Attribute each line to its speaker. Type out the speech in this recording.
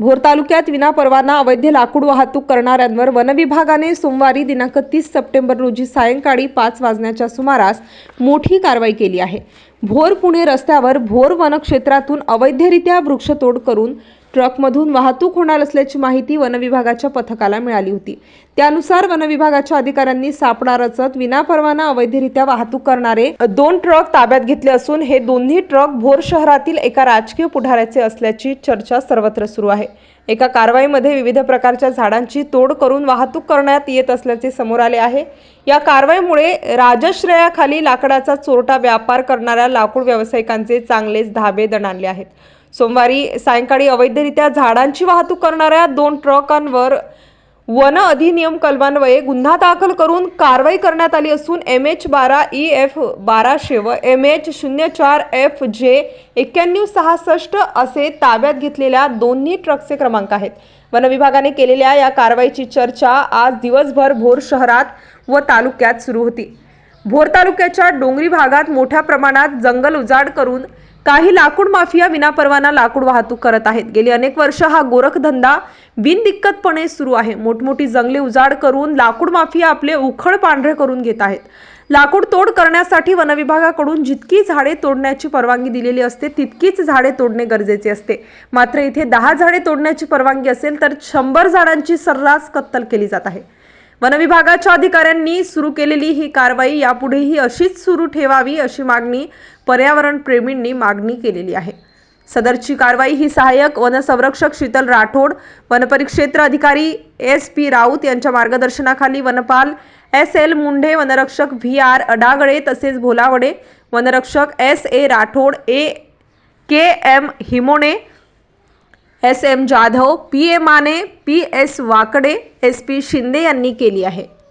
Speaker 1: भोर तालुक्यात विनापरवाना अवैध लाकूड वाहतूक करणाऱ्यांवर वनविभागाने सोमवारी दिनांक तीस सप्टेंबर रोजी सायंकाळी पाच वाजण्याच्या सुमारास मोठी कारवाई केली आहे. भोर पुणे रस्त्यावर भोर वनक्षेत्रातून अवैधरित्या वृक्षतोड करून ट्रकमधून वाहतूक होणार असल्याची माहिती वनविभागाच्या पथकाला मिळाली होती. त्यानुसार वनविभागाच्या अधिकाऱ्यांनी सापडा रचत विनापरवाना अवैधरित्या वाहतूक करणारे दोन ट्रक ताब्यात घेतले असून हे दोन्ही ट्रक भोर शहरातील एका राजकीय पुढाऱ्याचे असल्याची चर्चा सर्वत्र सुरू आहे. एका कारवाईमध्ये विविध प्रकारच्या झाडांची तोड करून वाहतूक करण्यात येत असल्याचे समोर आले आहे. या कारवाईमुळे राजश्रयाखाली लाकडाचा चोरटा व्यापार करणाऱ्या लाकूड व्यावसायिकांचे चांगलेच धाबे दणाणले आहेत. सोमवारी सायंकाळी अवैधरित्या झाडांची वाहतूक करणाऱ्या दोन ट्रकांवर वन अधिनियम कलमान्वये गुन्हा दाखल करून कारवाई करण्यात आली असून एम एच बारा ई एफ बाराशे व एम एच शून्य चार एफ जे एक्क्याण्णव सहासष्ट असे ताब्यात घेतलेल्या दोन्ही ट्रकचे क्रमांक आहेत. वन विभागाने केलेल्या या कारवाईची चर्चा आज दिवसभर भोर शहरात व तालुक्यात सुरू होती. भोर तालुक्याच्या डोंगरी भागात मोठ्या प्रमाणात जंगल उजाड करून काही लाकूड माफिया विनापरवाना लाकूड वाहतूक करत आहेत. गेली अनेक वर्ष हा गोरखधंदा बिनदिक्कतपणे सुरू आहे. मोठमोठी जंगले उजाड करून लाकूड माफिया आपले उखळ पांढरे करून घेत आहेत. लाकूड तोड करण्यासाठी वनविभागाकडून जितकी झाडे तोडण्याची परवानगी दिलेली असते तितकीच झाडे तोडणे गरजेचे असते. मात्र इथे दहा झाडे तोडण्याची परवानगी असेल तर शंभर झाडांची सर्रास कत्तल केली जात आहे. वनविभागाच्या अधिकाऱ्यांनी सुरू केलेली ही कारवाई यापुढेही अशीच सुरू ठेवावी अशी मागणी पर्यावरण प्रेमींनी मागणी केलेली आहे. सदरची कारवाई ही सहाय्यक वनसंरक्षक शीतल राठोड वनपरिक्षेत्र अधिकारी एस पी राऊत यांच्या मार्गदर्शनाखाली वनपाल एस एल मुंढे वनरक्षक व्ही आर अडागळे तसेच भोलावडे वनरक्षक S A Rathod A K M Himone S M Jadhav P A Mane P S Wakade S P Shinde यांनी केली आहे.